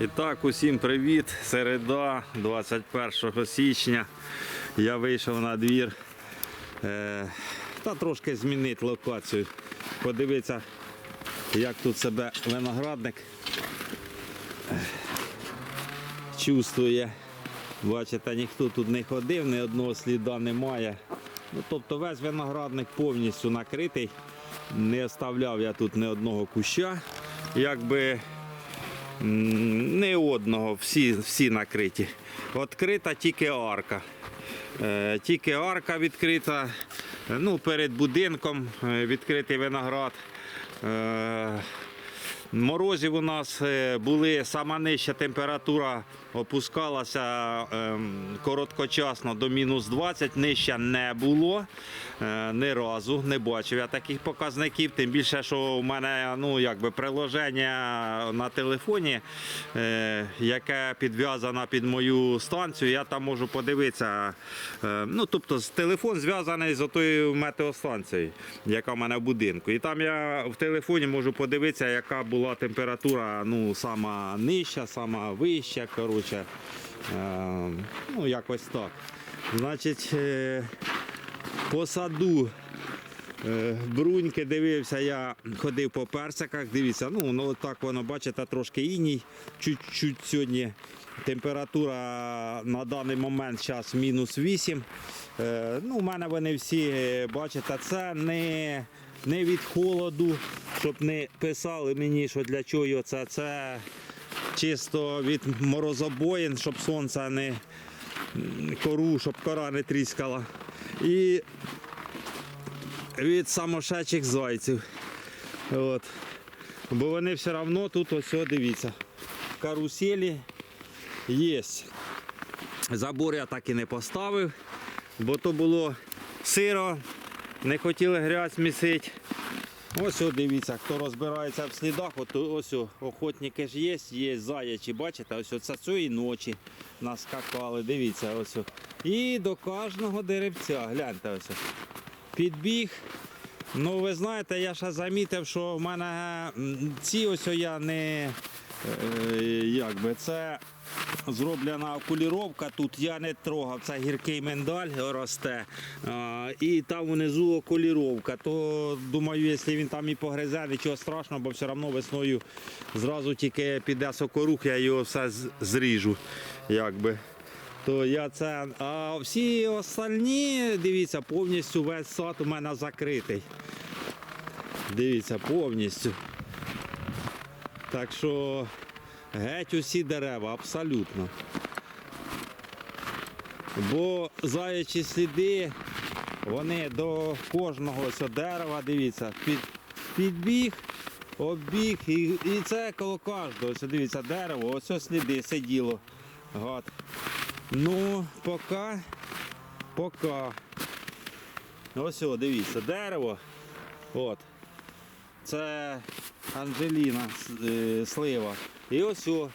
І так, усім привіт. Середа, 21 січня. Я вийшов на двір е, та трошки змінити локацію. Подивитися, як тут себе виноградник е, чувствує. Бачите, ніхто тут не ходив, ні одного сліда немає. Ну, тобто весь виноградник повністю накритий. Не оставляв я тут ні одного куща. Якби не одного, всі, всі накриті. Відкрита тільки арка. Е, Тільки арка відкрита. Е, Ну, перед будинком е, відкритий виноград. Морозів у нас е, були сама нижча температура опускалася ем, короткочасно до мінус 20, нижча не було. Е, Ні разу не бачив я таких показників. Тим більше, що у мене ну, якби приложення на телефоні, е, яке підв'язано під мою станцію, я там можу подивитися. Ну, тобто, телефон зв'язаний з отою метеостанцією, яка в мене в будинку. І там я в телефоні можу подивитися, яка була температура ну, сама нижча, сама вища. Коротше, е, ну, якось так. Значить, е, по саду е, бруньки дивився, я ходив по персиках, дивіться, ну, ну так воно, бачите, трошки іній. Чуть-чуть сьогодні температура на даний момент зараз мінус 8. Е, ну, у мене вони всі, бачите, це не, не від холоду, щоб не писали мені, що для чого це. Це чисто від морозобоїн, щоб сонце не кору, щоб кора не тріскала. І від самошечих зайців. От. Бо вони все одно тут ось дивіться. Каруселі є. Забор я так і не поставив, бо то було сиро, не хотіли грязь місити. Ось о, дивіться, хто розбирається в слідах, от ось о, охотники ж є, є заячі, бачите, ось о, це цієї ночі наскакали, дивіться, ось. о. І до кожного деревця, гляньте ось. о. Підбіг. Ну, ви знаєте, я ще замітив, що в мене ці ось о я не е, як би це зроблена окуліровка. Тут я не трогав, це гіркий миндаль росте. І там внизу окуліровка. То думаю, якщо він там і погризе, нічого страшного, бо все одно весною зразу тільки піде сокорух, я його все зріжу. Якби. То я це. А всі остальні, дивіться, повністю весь сад у мене закритий. Дивіться, повністю. Так що геть усі дерева, абсолютно. Бо заячі сліди, вони до кожного ось дерева, дивіться, під, підбіг, обіг, і, і це коло кожного. Ось дивіться, дерево, ось ось сліди сиділо. Гад. Ну, поки, поки. Ось, дивіться, дерево. От. Це Анжеліна е, слива. І ось о,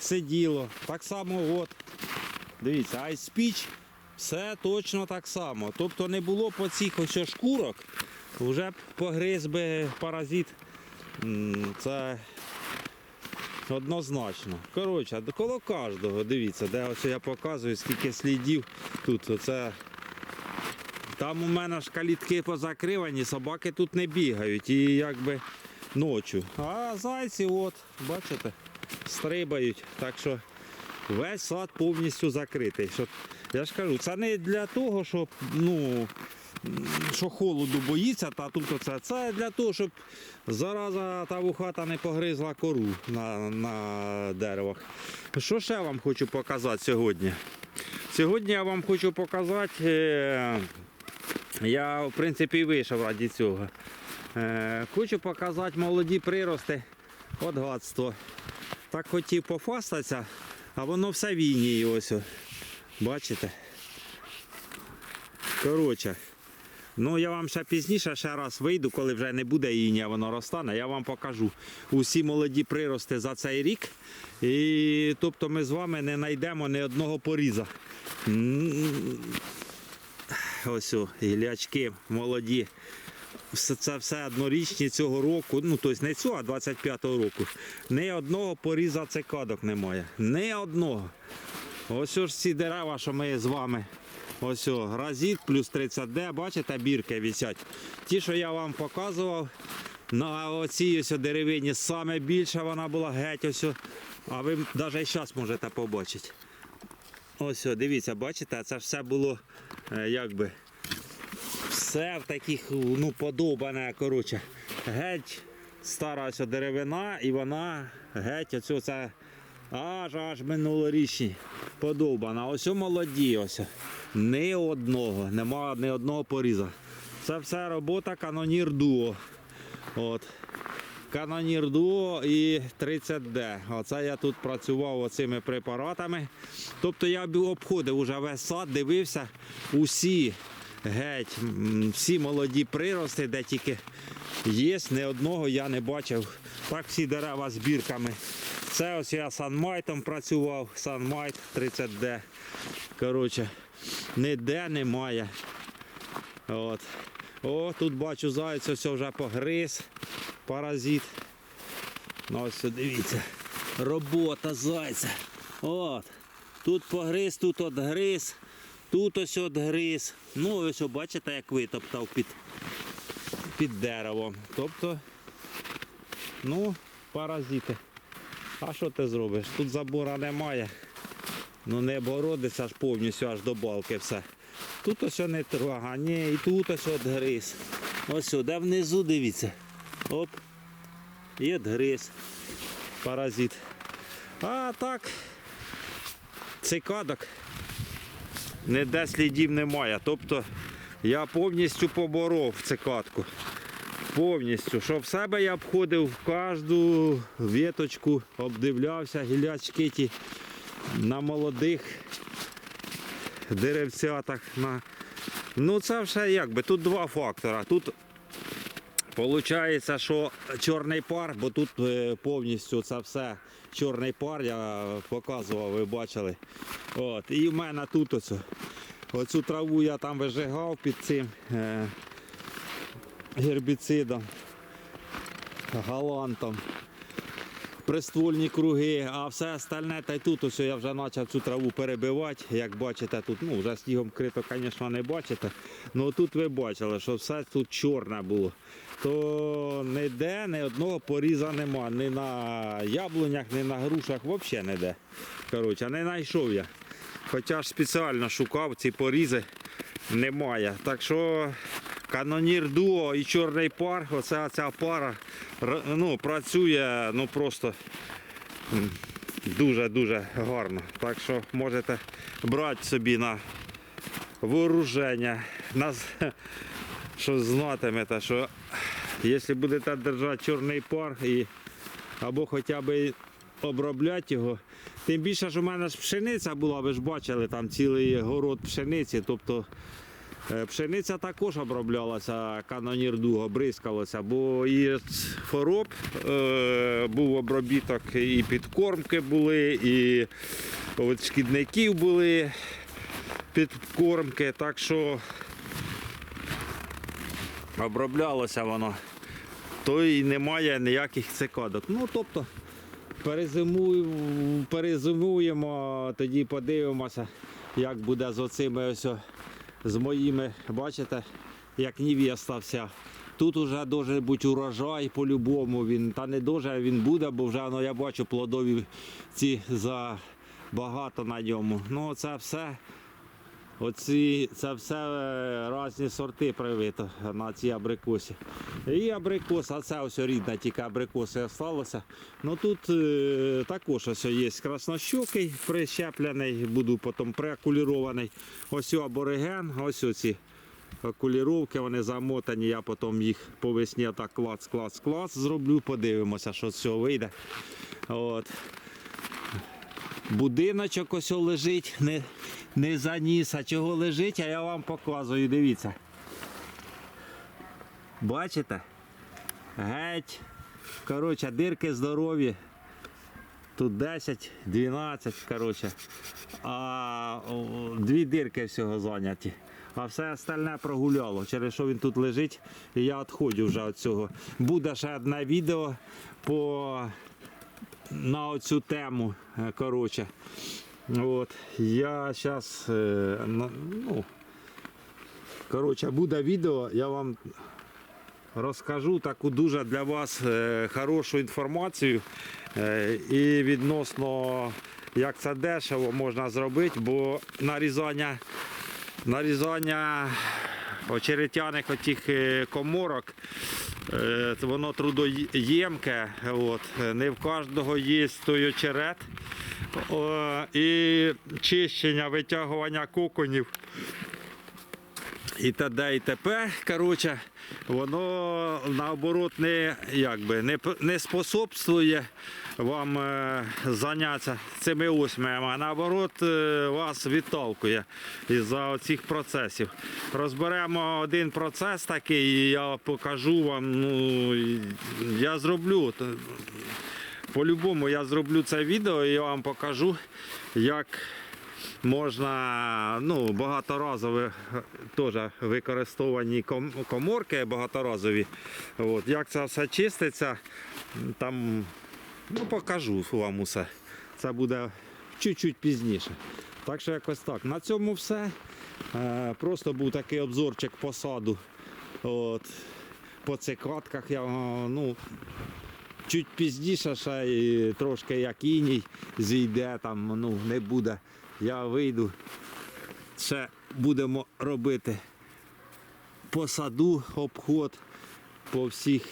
сиділо. Так само от. Дивіться, айспіч, все точно так само. Тобто не було по цих ось шкурок, вже б погриз би паразит. Це однозначно. Коротше, коло кожного, дивіться, де ось я показую, скільки слідів тут. Оце там у мене ж калітки позакривані, собаки тут не бігають і якби ночі. А зайці, от, бачите, стрибають. Так що весь сад повністю закритий. Щоб, я ж кажу, це не для того, щоб ну, що холоду боїться, та тут оце. Це для того, щоб зараза та вухата не погризла кору на, на деревах. Що ще вам хочу показати сьогодні? Сьогодні я вам хочу показати. е, я, в принципі, вийшов раді цього. Е, хочу показати молоді прирости. От гадство. Так хотів пофастатися, а воно все війні ось. Бачите? Коротше. Ну, я вам ще пізніше ще раз вийду, коли вже не буде іня, воно розтане, я вам покажу усі молоді прирости за цей рік. І тобто ми з вами не знайдемо ні одного поріза. Ось о, гілячки молоді. Це все однорічні цього року, ну тобто не цього, а 25-го року. Ні одного поріза цикадок немає. Ні одного. Ось ж ці дерева, що ми з вами. Ось о, гразіт плюс 30D, бачите, бірки висять. Ті, що я вам показував, на оцій ось деревині саме більша вона була геть ось. А ви навіть зараз можете побачити. Ось, дивіться, бачите, це все було е, якби все в таких, ну, подобане, коротше. Геть стара ось деревина, і вона геть оцю це аж аж минулорічні подобана. Ось молоді ось. Ні одного, нема ні одного поріза. Це все робота канонір дуо. От. Канонір Дуо і 30D. Оце я тут працював оцими препаратами. Тобто я обходив уже весь сад, дивився усі геть, всі молоді прирости, де тільки є, ні одного я не бачив. Так всі дерева з бірками. Це ось я санмайтом працював, санмайт 30D. Коротше, ніде немає. От. О, тут бачу зайця, все вже погриз, паразит. Ну, ось дивіться. Робота зайця. От. Тут погриз, тут отгриз, тут ось отгриз. Ну, ось бачите, як витоптав під, під деревом. Тобто, ну, паразити. А що ти зробиш? Тут забора немає. Ну не бородиться ж повністю аж до балки все. Тут ось не трога, ні, і тут ось от гриз. Ось сюди внизу дивіться. Оп. І от гриз. Паразит. А так. Цикадок. Ніде слідів немає. Тобто я повністю поборов цикатку. Повністю. Щоб в себе я обходив в кожну віточку, обдивлявся гілячки ті на молодих деревцятах. На... Ну це все якби. Тут два фактора. Тут виходить, що чорний пар, бо тут е, повністю це все чорний пар, я показував, ви бачили. От. І в мене тут оцю, оцю траву я там вижигав під цим е, гербіцидом, галантом приствольні круги, а все остальне, та й тут ось я вже почав цю траву перебивати. Як бачите, тут ну, вже снігом крито, звісно, не бачите. Ну тут ви бачили, що все тут чорне було. То ніде ні одного поріза нема. Ні на яблунях, ні на грушах, взагалі ніде. Коротше, не знайшов я. Хоча ж спеціально шукав ці порізи, немає. Так що канонір дуо і чорний пар, оця ця пара ну, працює ну, просто дуже-дуже гарно. Так що можете брати собі на вооруження, на, з- що знатимете, що якщо будете держати чорний пар і або хоча б обробляти його. Тим більше, що в мене ж пшениця була, ви ж бачили, там цілий город пшениці. Тобто е, пшениця також оброблялася, канонір дуго, бризкалося, бо і хвороб е, був обробіток, і підкормки були, і от шкідників були підкормки. Так що оброблялося воно то і немає ніяких цикадок. Ну, тобто, перезимуємо, перезимуємо, тоді подивимося, як буде з оцими ось з моїми, бачите, як невеста вся. Тут вже дуже бути урожай по-любому. Він та не дуже він буде, бо вже ну, я бачу плодові ці за багато на ньому. Ну це все. Оці, це все е, різні сорти привито на ці абрикосі. І абрикос, а це ось рідна тільки абрикоси залишилося. Ну тут е, також ось є краснощокий прищеплений, буду потім преокулірований. Ось абориген, ось оці окуліровки, вони замотані, я потім їх по весні так клац, клац, клац зроблю, подивимося, що з цього вийде. От. Будиночок ось лежить, не, не заніс, а чого лежить, а я вам показую, дивіться. Бачите? Геть. Коротше, дирки здорові. Тут 10, 12, коротше. А дві дирки всього зайняті. а все остальне прогуляло. Через що він тут лежить, і я відходжу вже від цього. Буде ще одне відео по на оцю тему. е, Коротше. От. Я зараз, ну, коротше, буде відео, я вам розкажу таку дуже для вас е, хорошу інформацію е, і відносно як це дешево можна зробити, бо нарізання, нарізання очеретяних отих е, коморок. Е, Воно трудоємке, от. не в кожного є той очерет. І чищення, витягування коконів і т.д. і т.п. Коротше, воно наоборот не, якби, не, не способствує вам е, зайнятися цими осьмами, а наоборот е, вас відталкує із-за цих процесів. Розберемо один процес такий, і я покажу вам. Ну, я зроблю. По-любому я зроблю це відео і я вам покажу, як можна ну, багаторазові е, теж використовані коморки багаторазові. От, як це все чиститься, там ну, покажу вам усе. Це буде чуть-чуть пізніше. Так що якось так. На цьому все. Е, Просто був такий обзорчик по саду. От, по цикатках я е, ну, чуть пізніше ще і трошки як іній зійде, там ну, не буде. Я вийду. Ще будемо робити по саду обход, по всіх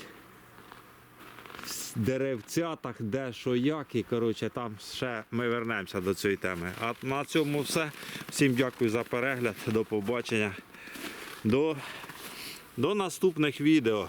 деревцятах, де що як. І коротше, там ще ми вернемося до цієї теми. А на цьому все. Всім дякую за перегляд. До побачення. До, до наступних відео.